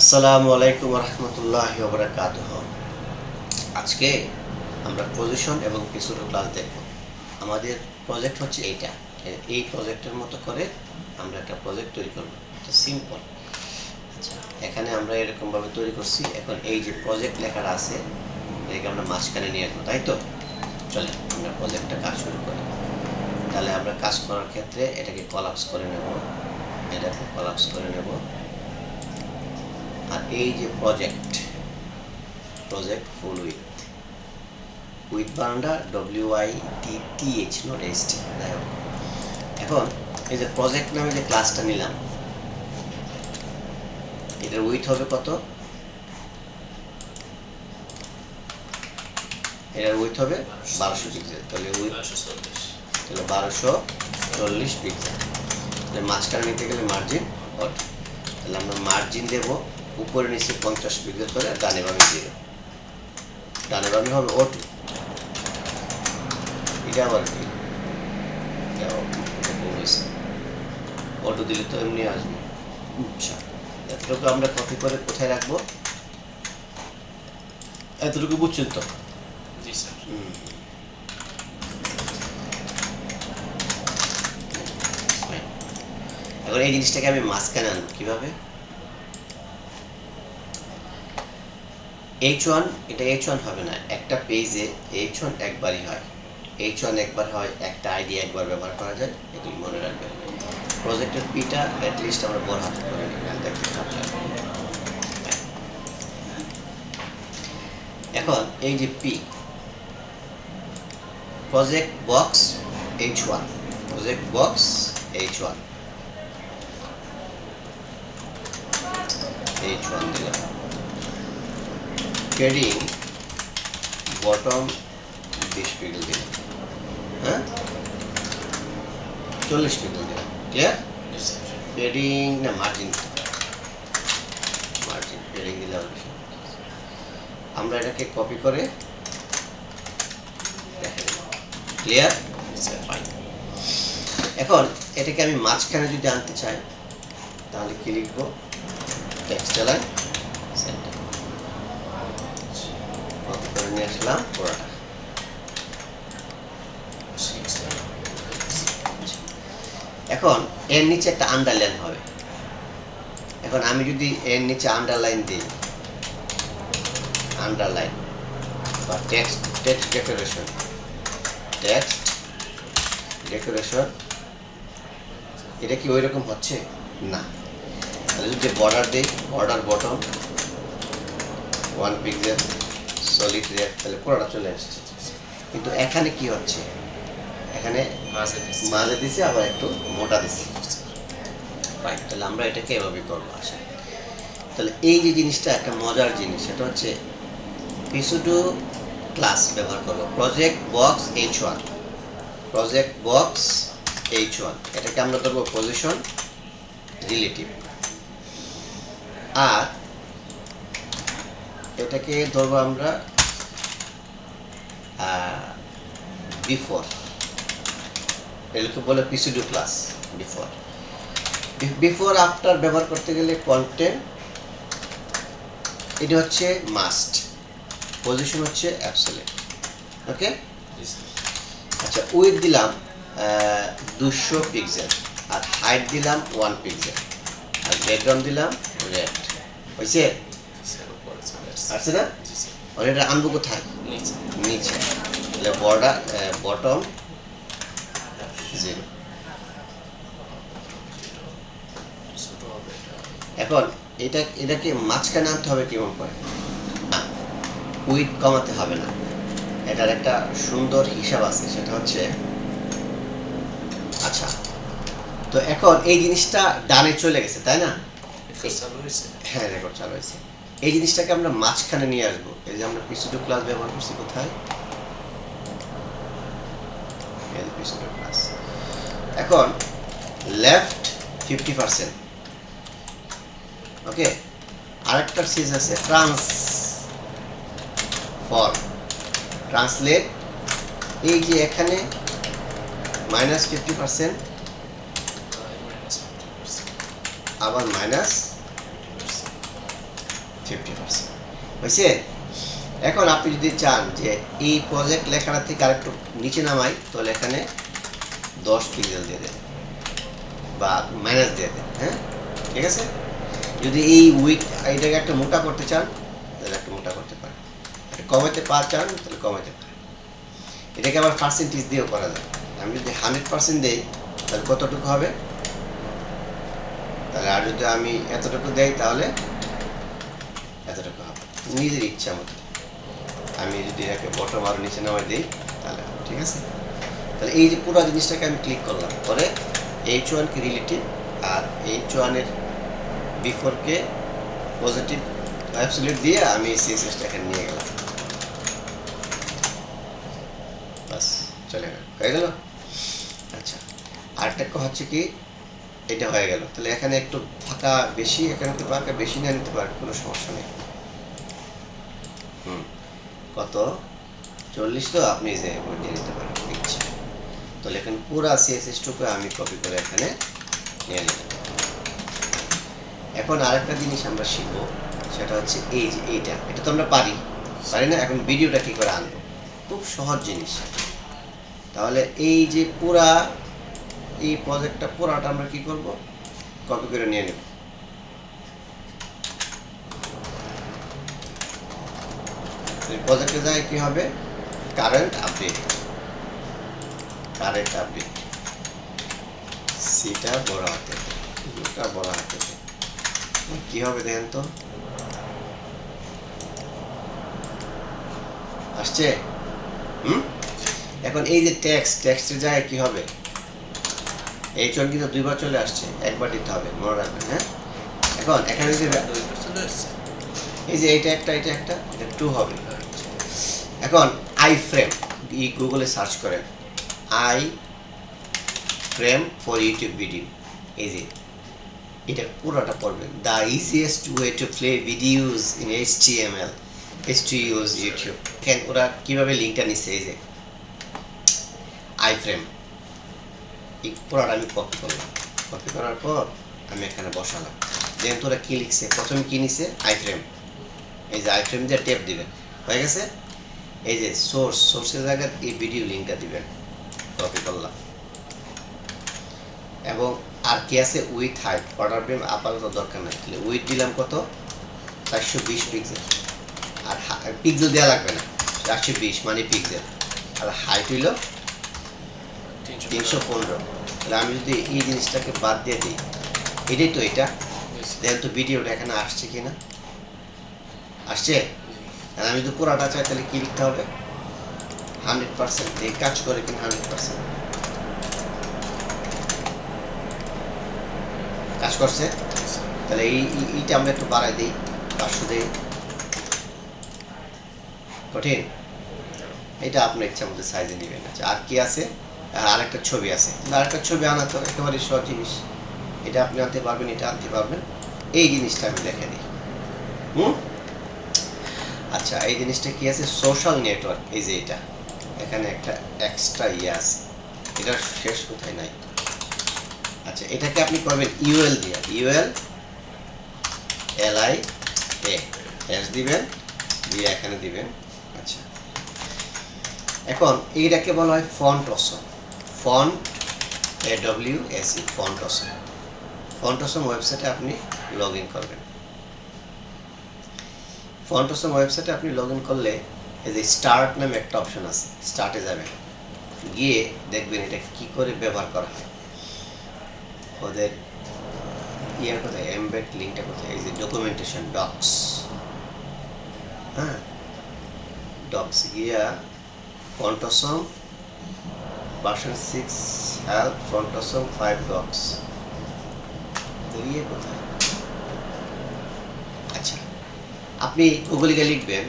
আসসালামু আলাইকুম রহমতুল্লাহ বরকাত আজকে আমরা পজিশন এবং পিছুর ক্লাস দেখব। আমাদের প্রজেক্ট হচ্ছে এইটা। এই প্রজেক্টের মতো করে আমরা একটা প্রজেক্ট তৈরি করব। এটা সিম্পল আচ্ছা এখানে আমরা এরকমভাবে তৈরি করছি। এখন এই যে প্রজেক্ট লেখাটা আছে, এটাকে আমরা মাঝখানে নিয়ে আসব, তাই তো? চলে আমরা প্রজেক্টটা কাজ শুরু করি। তাহলে আমরা কাজ করার ক্ষেত্রে এটাকে কলাপস করে নেব। এটাকে কলাপস করে নেব। আর এই যে project project full with with veranda W I T T H not H T এখন এই যে প্রজেক্ট নামে যে ক্লাসটা নিলাম, এটার উইথ হবে কত? এটার উইথ হবে বারোশো পিক্সেল তাহলে উইথ তাহলে বারোশো চল্লিশ পিক্সেল তাহলে মাঝখানে নিতে গেলে মার্জিন অট তাহলে আমরা মার্জিন দেব উপরে নিচে পঞ্চাশ পিক্সেল করে ডানে বামে জিরো ডানে বামে হবে ওটু এটা আবার কি? দিলে তো এমনি আসবে। আচ্ছা। এতটুকু আমরা কপি করে কোথায় রাখব? এতটুকু বুঝছেন তো? জি স্যার। হুম। এখন এই জিনিসটাকে আমি মাঝখানে আনব। কীভাবে? এইচ ওয়ান এটা এইচ ওয়ান হবে না, একটা পেজে এইচ ওয়ান একবারই হয়। এইচ ওয়ান একবার হয়, একটা আইডি একবার ব্যবহার করা যায়, এগুলি মনে রাখবেন। প্রজেক্টের পিটা অ্যাটলিস্ট আমরা বড় হাতে করে নাহলে দেখতে এখন এই যে P project box H one project box H one H one দিলাম। পেডিং বটম বিশ পিক্সেল দিলাম হ্যাঁ? চল্লিশ পিক্সেল দিলাম ক্লিয়ার পেডিং না মার্জিন মার্জিন পেডিং দিলে হবে আমরা এটাকে কপি করে ক্লিয়ার এখন এটাকে আমি মাঝখানে যদি আনতে চাই তাহলে কি লিখব? টেক্সট লাইন সেন্টার কপি করে নিয়ে আসলাম এখন, এর নিচে একটা আন্ডারলাইন হবে। এখন আমি যদি এর নিচে আন্ডারলাইন দিই আন্ডারলাইন বা text text decoration text decoration এটা কি ওই রকম হচ্ছে? না। তাহলে যদি বর্ডার দিই border bottom one pixel solid red তাহলে পুরোটা চলে আসছে। কিন্তু এখানে কি হচ্ছে? এখানে মাঝে দিছি। আবার একটু মোটা দিছি। রাইট তাহলে আমরা এটাকে এভাবে করব আসা তাহলে এই যে জিনিসটা একটা মজার জিনিস সেটা হচ্ছে পিসুডু ক্লাস ব্যবহার করব। Project box H one project box H one এটাকে আমরা ধরবো পজিশন রিলেটিভ আর এটাকে ধরবো আমরা বিফোর এগুলোকে বলে pseudo class before before after ব্যবহার করতে গেলে কন্টেন্ট এটা হচ্ছে মাস্ট পজিশন হচ্ছে অ্যাবসোলেট ওকে আচ্ছা উইথ দিলাম দুশো পিক্সেল আর হাইট দিলাম ওয়ান পিক্সেল আর ব্যাকগ্রাউন্ড দিলাম রেড হয়েছে? আসছে। আসছে না? আর এটা আনব কোথায় নিচে নিচে তাহলে বর্ডার বটম জিরো এখন এটা এটাকে মাঝখানে আনতে হবে কেমন করে উইথ কমাতে হবে না। এটার একটা সুন্দর হিসাব আছে সেটা হচ্ছে আচ্ছা তো এখন এই জিনিসটা ডানে চলে গেছে তাই না? হ্যাঁ রেকর্ড চালু হয়েছে। এই জিনিসটাকে আমরা মাঝখানে নিয়ে আসব। এই যে আমরা পিসিডু ক্লাস ব্যবহার করছি কোথায়? পিসিডু ক্লাস এখন লেফট ফিফটি পার্সেন্ট ওকে আরেকটা সিজ আছে ট্রান্স ফর ট্রান্সলেট এই যে এখানে মাইনাস ফিফটি পার্সেন্ট আবার মাইনাস ফিফটি পার্সেন্ট হয়েছে? এখন আপনি যদি চান যে এই প্রজেক্ট লেখাটা থেকে আরেকটু নিচে নামাই, তাহলে এখানে দশ পিক্সেল দিয়ে দেন বা মাইনাস দিয়ে দেন হ্যাঁ? ঠিক আছে? যদি এই উইক এইটাকে একটা মোটা করতে চান, তাহলে একটু মোটা করতে পারেন। কমাতে পা চান, তাহলে কমাতে পারেন। এটাকে আবার পার্সেন্টেজ দিয়েও করা যায়। আমি যদি হান্ড্রেড পার্সেন্ট দিই, তাহলে কতটুকু হবে? তাহলে আর যদি আমি এতটুকু দেই, তাহলে এতটুকু হবে। নিজের ইচ্ছা মতো। আমি যদি এটাকে বটম আরও নিচে নামাই দিই, তাহলে ঠিক আছে? তাহলে এই যে পুরো জিনিসটাকে আমি ক্লিক করলাম। পরে এইচ ওয়ানকে রিলেটিভ আর এইচ ওয়ানের বিফোরকে পজিটিভ অ্যাবসলিউট দিয়ে আমি সিএসএসটাকে নিয়ে গেলাম। বাস, চলে গেল। হয়ে গেল? আচ্ছা আরেকটা হচ্ছে কি, এটা হয়ে গেল। তাহলে এখানে একটু ফাঁকা বেশি, এখানে একটু ফাঁকা বেশি নিয়ে নিতে পারেন কোনো সমস্যা নেই। কত? চল্লিশ তো আপনি যে দিয়ে নিতে পারেন ইচ্ছা তাহলে এখানে পুরো সিএসএস টুকু আমি কপি করে এখানে নিয়ে নিলাম এখন আরেকটা জিনিস আমরা শিখব, সেটা হচ্ছে এই যে এইটা, এটা তো আমরা পারি। পারি না, এখন ভিডিওটা কি করে আনব? খুব সহজ জিনিস তাহলে এই যে পুরা, এই প্রজেক্টটা পুরাটা আমরা কি করব? কপি করে নিয়ে নেব। এই প্রজেক্টে যায় কি হবে? কারেন্ট আপডেট কারেন্ট আপডেট সিটা বড় হাতে দুটা বড় হাতে কি হবে দেখেন তো? আসছে? হুম? এখন এই যে ট্যাক্স ট্যাক্সের জায়গায় কি হবে? এই চল কিন্তু দুইবার চলে আসছে একবার দিতে হবে মনে রাখবেন হ্যাঁ? এখন এখানে যে এই যে এইটা একটা এটা একটা এটা টু হবে। এখন আই ফ্রেম, ই গুগলে সার্চ করেন। Iframe for YouTube video. এই যে, এটা পুরোটা পড়বেন। The easiest way to play videos in H T M L is to use YouTube কেন, ওরা কীভাবে লিঙ্কটা নিচ্ছে, এই যে, আই ফ্রেম। এই পুরোটা আমি কপি করলাম। কপি করার পর আমি এখানে বসালাম। দেন তোরা কী লিখছে, প্রথমে কী নিছে? Iframe. এই যে আই ফ্রেম দিয়ে টেপ দিবেন। হয়ে গেছে? এই যে সোর্স সোর্সের জায়গায় এই ভিডিও লিঙ্কটা দিবেন কপি করলাম এবং আর কি আছে? উইথ হাইট অর্ডার ফ্রেম আপাতত দরকার নাই। তাহলে উইথ দিলাম কত? চারশো বিশ পিক্সেল আর পিক্সেল দেওয়া লাগবে না। চারশো বিশ মানে পিক্সেল আর হাইট হইল তিনশো পনেরো। তাহলে আমি যদি এই জিনিসটাকে বাদ দিয়ে দিই এটাই তো এটা। দেখেন তো ভিডিওটা এখানে আসছে কি না আসছে? আর আমি যদি পুরাটা চাই, তাহলে কি লিখতে হবে? হান্ড্রেড পার্সেন্ট এই কাজ করে কিনা হান্ড্রেড পার্সেন্ট। কাজ করছে? তাহলে এই, এই- এইটা আমরা একটু বাড়াই দিই, পাঁচশো দিই। কঠিন? এটা আপনার ইচ্ছা মতো সাইজে নেবেন। আচ্ছা আর কি আছে? আর আরেকটা ছবি আছে। আরেকটা ছবি আনা তো একেবারে সহজ জিনিস। এটা আপনি আনতে পারবেন, এটা আনতে পারবেন। এই জিনিসটা আমি দেখে দিই। হুম? আচ্ছা এই জিনিসটা কি আছে? সোশ্যাল নেটওয়ার্ক এই যে এটা। এখানে একটা এক্সট্রা ইয়ে আছে। এটার শেষ কোথায় নাই? আচ্ছা এটাকে আপনি করবেন ইউএল দিয়ে। UL L I A S দিবেন, দিয়ে এখানে দিবেন। আচ্ছা। এখন এইটাকে বলা হয় Font Awesome font A W S font Awesome font Awesome ওয়েবসাইটে আপনি লগ ইন করবেন। ফন্টসম ওয়েবসাইটে আপনি লগ করলে এই যে স্টার্ট নামে একটা অপশন আছে স্টার্টে যাবেন। গিয়ে দেখবেন এটা কি করে ব্যবহার করা হয়। ওদের ইয়ার কোথায়? এমবেড লিঙ্কটা কোথায়? এই যে ডকুমেন্টেশন ডক্স হ্যাঁ? ডক্স গিয়া font awesome version six help font awesome five docs তো ইয়ে কোথায় আচ্ছা আপনি গুগলে গিয়ে লিখবেন,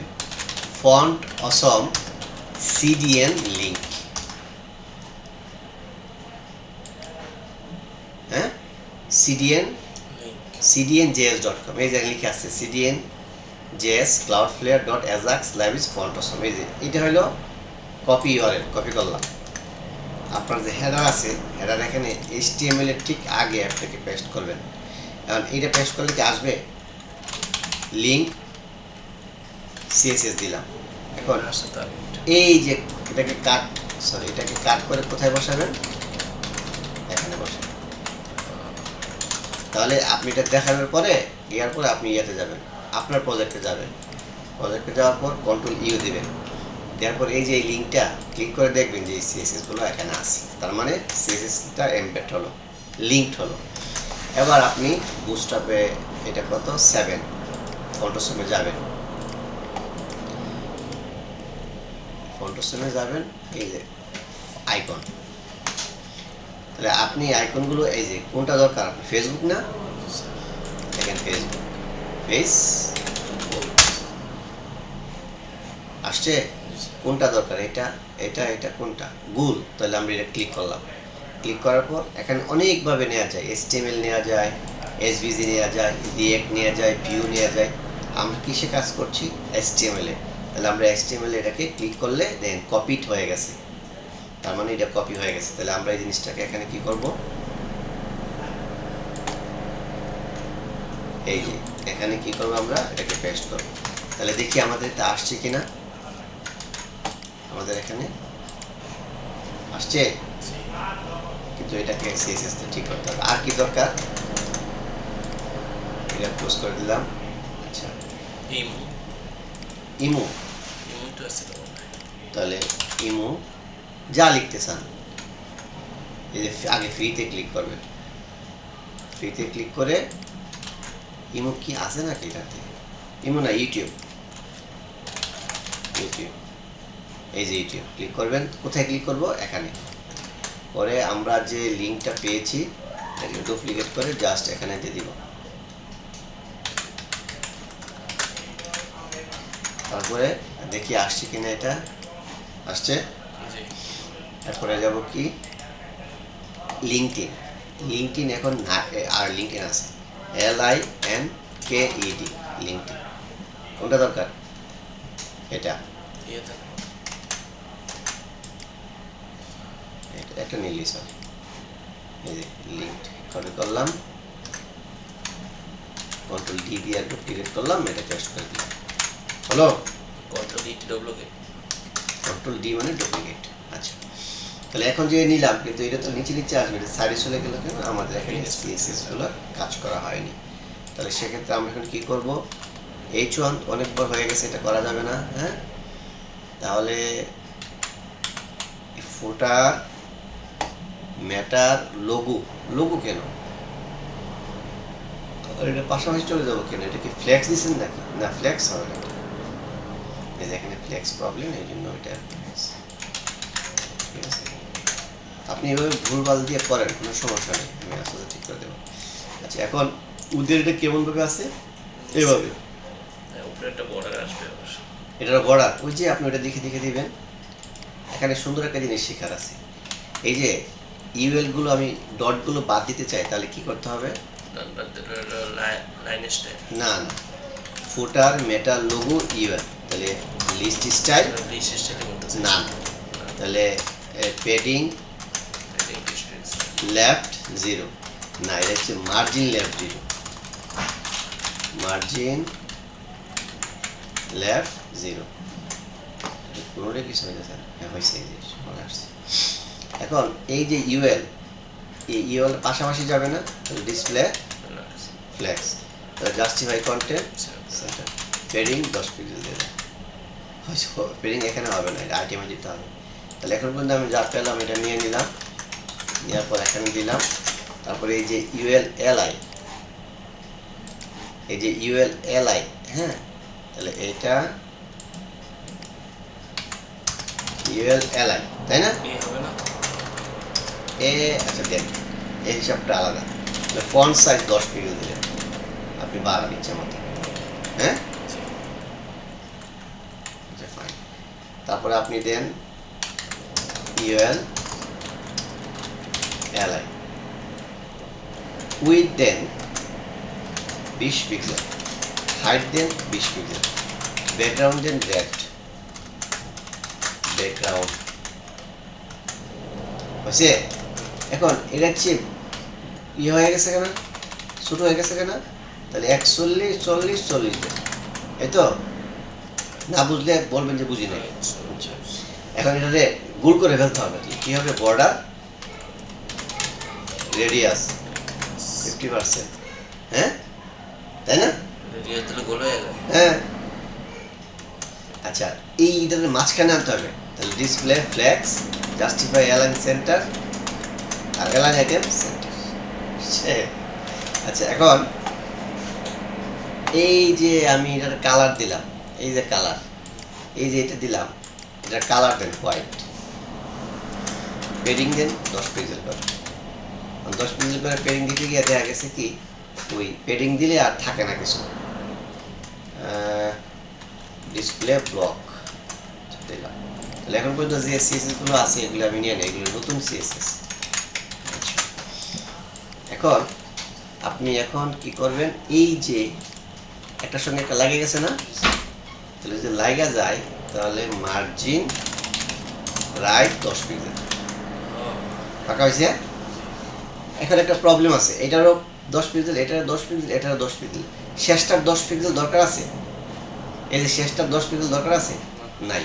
ফন্ট অসম সিডিএন লিঙ্ক। হ্যাঁ? CDN? CDN JS dot com. এই জায়গায় লিখে আছে, CDN JS Cloudflare dot ajax libs Font Awesome. এই যে, এটা হলো কপি ইউআরএল কপি করলাম। আপনার যে হেডার আছে, হেডার এখানে এইচটিএমএল এর ঠিক আগে আপনাকে পেস্ট করবেন। এখন এইটা পেস্ট করলে কি আসবে? লিঙ্ক সিএসএস দিলাম। এখন এটা। এই যে এটাকে কাট সরি এটাকে কাট করে কোথায় বসাবেন? এখানে বসাবেন তাহলে আপনি এটা দেখানোর পরে ইয়ার পরে আপনি ইয়েতে যাবেন। আপনার প্রজেক্টে যাবেন। প্রজেক্টে যাওয়ার পর কন্ট্রোল ইউ দেবেন। দেওয়ার পর এই যে এই লিঙ্কটা ক্লিক করে দেখবেন যে এই সিএসএসগুলো এখানে আছে। তার মানে সিএসএসটা এমবেড হলো লিঙ্কড হলো। এবার আপনি বুস্টাপে এটা কত? সেভেন ফটোসমে যাবেন। ফটোসমে যাবেন, এই যে আইকন তাহলে আপনি আইকনগুলো এই যে কোনটা দরকার? ফেসবুক না? দেখেন ফেসবুক ফেস আসছে? কোনটা দরকার? এটা এটা এটা কোনটা? গুল তাহলে আমরা এটা ক্লিক করলাম। ক্লিক করার পর এখানে অনেকভাবে নেওয়া যায়। এসটিএমএল নেওয়া যায় এসভিজি নেওয়া যায় রিয়েক্ট নেওয়া যায় ভিউ নেওয়া যায়। আমরা কিসে কাজ করছি? এসটিএমএল এ। তাহলে আমরা এসটিএমএল এটাকে ক্লিক করলে দেন কপিট হয়ে গেছে। তার মানে এটা কপি হয়ে গেছে। তাহলে আমরা এই জিনিসটাকে এখানে কি করব? এই যে এখানে কি করব আমরা? এটাকে পেস্ট করব। তাহলে দেখি আমাদের এটা আসছে কিনা। আমাদের এখানে আসছে? কিন্তু এটাকে সিএসএস তে ঠিক করতে হবে। আর কি দরকার? এটা ক্লোজ করে দিলাম। আচ্ছা। ইমু ইমো তো আছে তাহলে ইমো যা লিখতে চান। এই যে আগে ফ্রিতে ক্লিক করবেন ফ্রিতে ক্লিক করে ইমো কি আছে নাকি এটাতে? ইমো না ইউটিউব ইউটিউব এই যে ইউটিউব ক্লিক করবেন। কোথায় ক্লিক করব? এখানে। পরে আমরা যে লিঙ্কটা পেয়েছি ডুপ্লিকেট করে জাস্ট এখানে দিয়ে দিব। তারপরে দেখি আসছে কিনা এটা। আসছে? তারপরে যাব কি? লিঙ্কটিন লিঙ্কটিন এখন আর লিঙ্কটিন আছে। L I N K ED LinkedIn কোনটা দরকার? এটা। ইয়ে একটা নিলি সরি এই যে লিঙ্ক কপি করলাম। কন্ট্রোল ডি দিয়ে একটু ডিলিট করলাম এটা পেস্ট করে দিলাম। হলো? Control W K control D মানে ডুপ্লিকেট আচ্ছা। তাহলে এখন যে নিলাম, কিন্তু এটা তো নিচে নিচে আসবে, এটা সাইডে চলে কেন আমাদের এখানে কাজ করা হয়নি। তাহলে সেক্ষেত্রে আমরা এখন করব? এইচ ওয়ান অনেকবার হয়ে গেছে, এটা করা যাবে না হ্যাঁ? তাহলে ফোটার ম্যাটার লঘু লঘু কেন? এটা পাশাপাশি চলে যাব কেন? এটা কি ফ্লেক্স দিচ্ছেন নাকি না ফ্লেক্স হবে না। এই যে এখানে ফ্লেক্স প্রবলেম এই জন্য এটা ঠিক আছে? আপনি এভাবে ভুলভাল দিয়ে করেন কোনো সমস্যা নেই আমি আসলে ঠিক করে দেবো। আচ্ছা এখন উদের এটা কেমনভাবে আছে? এইভাবে। হ্যাঁ, উপরে একটা বর্ডার আসবে অবশ্য এটার বর্ডার ওই যে আপনি ওটা দেখে দেখে দিবেন। এখানে সুন্দর একটা জিনিস শেখার আছে। এই যে ইউএলগুলো আমি ডটগুলো বাদ দিতে চাই তাহলে কি করতে হবে? না না। ফুটার মেটাল লোগো ইউএল তাহলে লিস্ট স্টাইল লিস্ট স্টাইল বলতেছে না তাহলে পেডিং লেফট জিরো না এটা হচ্ছে margin left zero margin left zero কোনোটাই কিছু হয়ে স্যার হ্যাঁ হয়েছে এই যে মনে আসছে এখন এই যে ইউএল এই ইউএল পাশাপাশি যাবে না? Display flex justify content padding দশ পিক্সেল দিয়ে। পেডিং এখানে হবে না এটা আইটেমে দিতে হবে। তাহলে এখন পর্যন্ত আমি যা পেলাম এটা নিয়ে নিলাম নেওয়ার পর এখানে দিলাম। তারপরে এই যে ইউএল এলআই এই যে ইউএল এলআই হ্যাঁ? তাহলে এটা ইউএল এলআই তাই না? এ আচ্ছা দেন এই হিসাবটা আলাদা। ফন্ট সাইজ দশ পিক্সেল দিলেন। আপনি বাড়ান ইচ্ছে মতো হ্যাঁ জি। আচ্ছা ফাইন তারপরে আপনি দেন ইউএল এলআই উইথ দেন বিশ পিক্সেল হাইট দেন বিশ পিক্সেল ব্যাকগ্রাউন্ড দেন রেড ব্যাকগ্রাউন্ড হয়েছে এখন এটা হচ্ছে ইয়ে হয়ে গেছে কেন? ছোটো হয়ে গেছে কেন? তাহলে একচল্লিশ, চল্লিশ চল্লিশ এই তো? না বুঝলে বলবেন যে বুঝি নাই। এখন এটাতে গুল করে ফেলতে হবে। কি হবে? বর্ডার রেডিয়াস ফিফটি পার্সেন্ট হ্যাঁ? তাই না? হয়ে আচ্ছা এই এটাতে মাঝখানে আনতে হবে। তাহলে display flex justify align center আর অ্যালাইন আইটেম সেন্টার আচ্ছা এখন এই যে আমি এটার কালার দিলাম এই যে কালার এই যে এটা দিলাম, এটার কালার দেন হোয়াইট পেডিং দেন দশ পিক্সেল করে। দশ পিক্সেল করে পেডিং দিতে গিয়ে দেখা গেছে কি, ওই পেডিং দিলে আর থাকে না কিছু। ডিসপ্লে ব্লক দিলাম। তাহলে এখন পর্যন্ত যে সিএসএসগুলো আছে, এগুলো আমি নিয়ে নেই, এগুলো নতুন সিএসএস এখন আপনি এখন কি করবেন, এই যে, একটার সঙ্গে একটা লাগে গেছে না? তাহলে যদি লাইগা যায়, তাহলে মার্জিন রাইট দশ পিক্সেল ফাঁকা হয়েছে? এখানে একটা প্রবলেম আছে। এটারও দশ পিক্সেল এটারও দশ পিক্সেল এটারও দশ পিক্সেল শেষটার দশ পিক্সেল দরকার আছে? এই যে শেষটার দশ পিক্সেল দরকার আছে? নাই।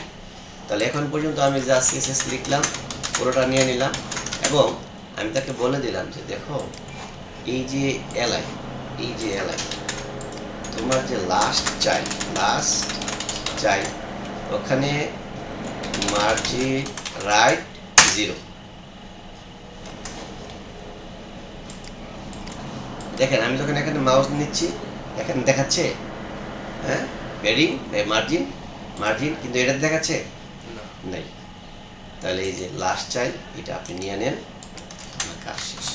তাহলে এখন পর্যন্ত আমি যা সিএসএস লিখলাম, পুরোটা নিয়ে নিলাম এবং আমি তাকে বলে দিলাম যে, দেখো, এই যে এলাই এই যে এলাই তোমার যে লাস্ট চাই লাস্ট চাই। ওখানে মার্জিন রাইট জিরো। দেখেন আমি যখন এখানে মাউস নিচ্ছি এখানে দেখাচ্ছে? হ্যাঁ? বেডিং মার্জিন মার্জিন কিন্তু এটা দেখাচ্ছে? না। নাই। তাহলে এই যে লাস্ট চাই এটা আপনি নিয়ে নেন। কাজ শেষ।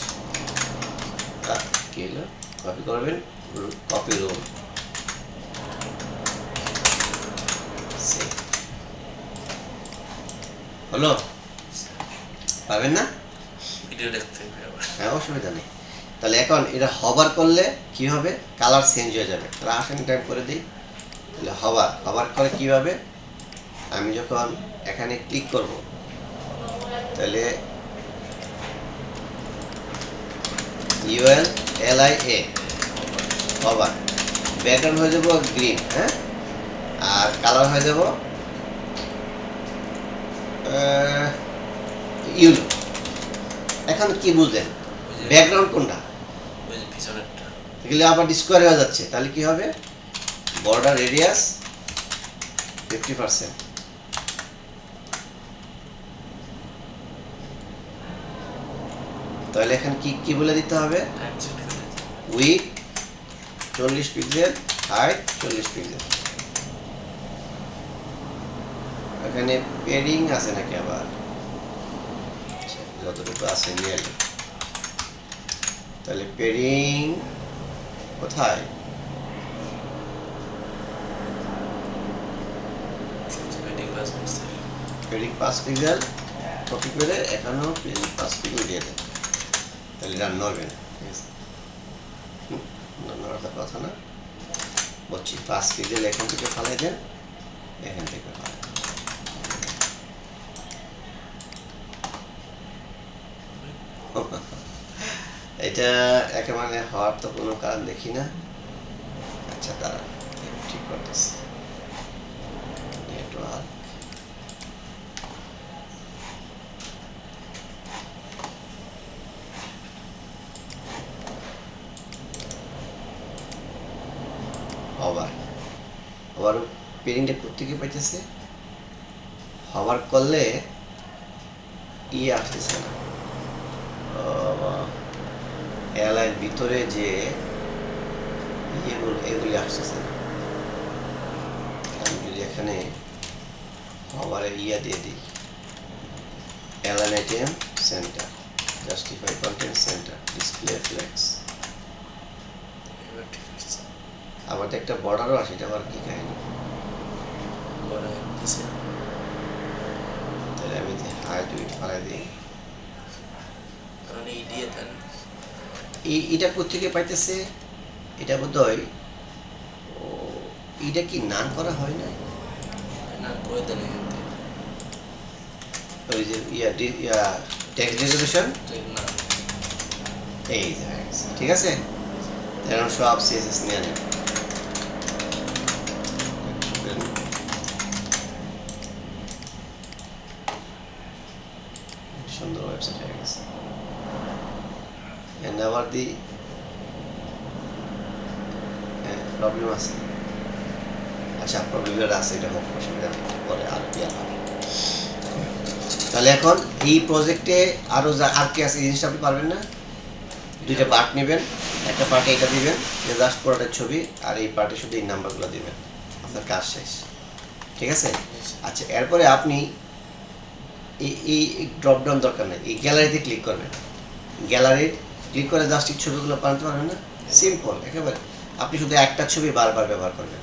কপি করবেন? কপি রোল হলো পাবেন না? ভিডিও দেখতে হ্যাঁ অসুবিধা নেই। তাহলে এখন এটা হবার করলে কি হবে? কালার চেঞ্জ হয়ে যাবে। তাহলে আসেন টাইপ করে দিই। তাহলে হবার হবার করে কি হবে আমি যখন এখানে ক্লিক করব তাহলে ইউএল এল আই এ হবার ব্যাকগ্রাউন্ড হয়ে যাব গ্রিন হ্যাঁ? আর কালার হয়ে যাব ইউলো এখন কি বুঝলেন? ব্যাকগ্রাউন্ড কোনটা? এগুলো আবার ডিসকোয়ার হয়ে যাচ্ছে। তাহলে কি হবে? বর্ডার রেডিয়াস ফিফটি পার্সেন্ট তাহলে এখানে কি কি বলে দিতে হবে। উইথ চল্লিশ পিক্সেল হাইট চল্লিশ পিক্সেল এখানে পেডিং আছে নাকি আবার? যতটুকু আছে নিয়ে তাহলে পেডিং কোথায়? পাঁচ পিক্সেল কপি করে এখানেও পেডিং পাঁচ পিক্সেল দিয়ে দেন তাহলে এটা নড়বে না ঠিক আছে? হুম, ন- নড়ার কথা না। বলছি পাঁচ পিক্সেল এখান থেকে ফালাই দেন এখান থেকে ফালাই। এটা একেবারে হওয়ার তো কোনো কারণ দেখি না। আচ্ছা তারা ঠিক করতেছে। নেটওয়ার্ক হবার। পাইতেছে? হবার করলে ইয়ে আসতেছে না। এয়ারলাইন ভিতরে যে ইয়েগুলো এগুলি আসতেছে। না আমি যদি এখানে হবারের ইয়ে দিয়ে দিই। Align item center justify content center display flex. আবার তো একটা বর্ডারও আসে এটা আবার কি কাহিনী? গেছে। তাহলে আমি হাইট উইট ফালাই দিই। দেন। এটা কোথেকে পাইতেছে? এটা বোধ হয় ও এটা কি নান করা হয় না না করে দেন ওই যে ইয়া ইয়া ট্যাক্স রেজলিউশন ঠিক এই। ঠিক আছে? সিএসএস নিয়ে নেন ব্যবহার দিই হ্যাঁ প্রবলেম আছে আচ্ছা প্রবলেমের আছে এটা হোক অসুবিধা নেই পরে আর কি আর হবে। তাহলে এখন এই প্রজেক্টে আরও যা আর কি আছে এই জিনিসটা আপনি পারবেন না? দুইটা পার্ট নেবেন একটা পার্টে এটা দিবেন যে জাস্ট প্রোডাক্টের ছবি আর এই পার্টে শুধু এই নাম্বারগুলো দিবেন। আপনার কাজ শেষ। ঠিক আছে? আচ্ছা এরপরে আপনি এই এই ড্রপ ডাউন দরকার নেই। এই গ্যালারিতে ক্লিক করবেন। গ্যালারি ক্লিক করে জাস্ট এই ছবিগুলো বানাতে পারবেন না? সিম্পল একেবারে। আপনি শুধু একটা ছবি বারবার ব্যবহার করবেন।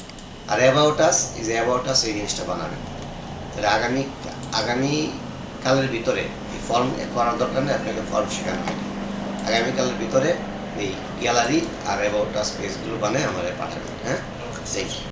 আর অ্যাবাউট আস যে অ্যাবাউট আস এই জিনিসটা বানাবেন। তাহলে আগামী আগামী কালের ভিতরে এই ফর্ম করার দরকার নেই আপনাকে ফর্ম শেখানো হয় আগামীকালের ভিতরে এই গ্যালারি আর অ্যাবাউট আস পেজগুলো বানায় আমাদের পাঠাবেন হ্যাঁ? You.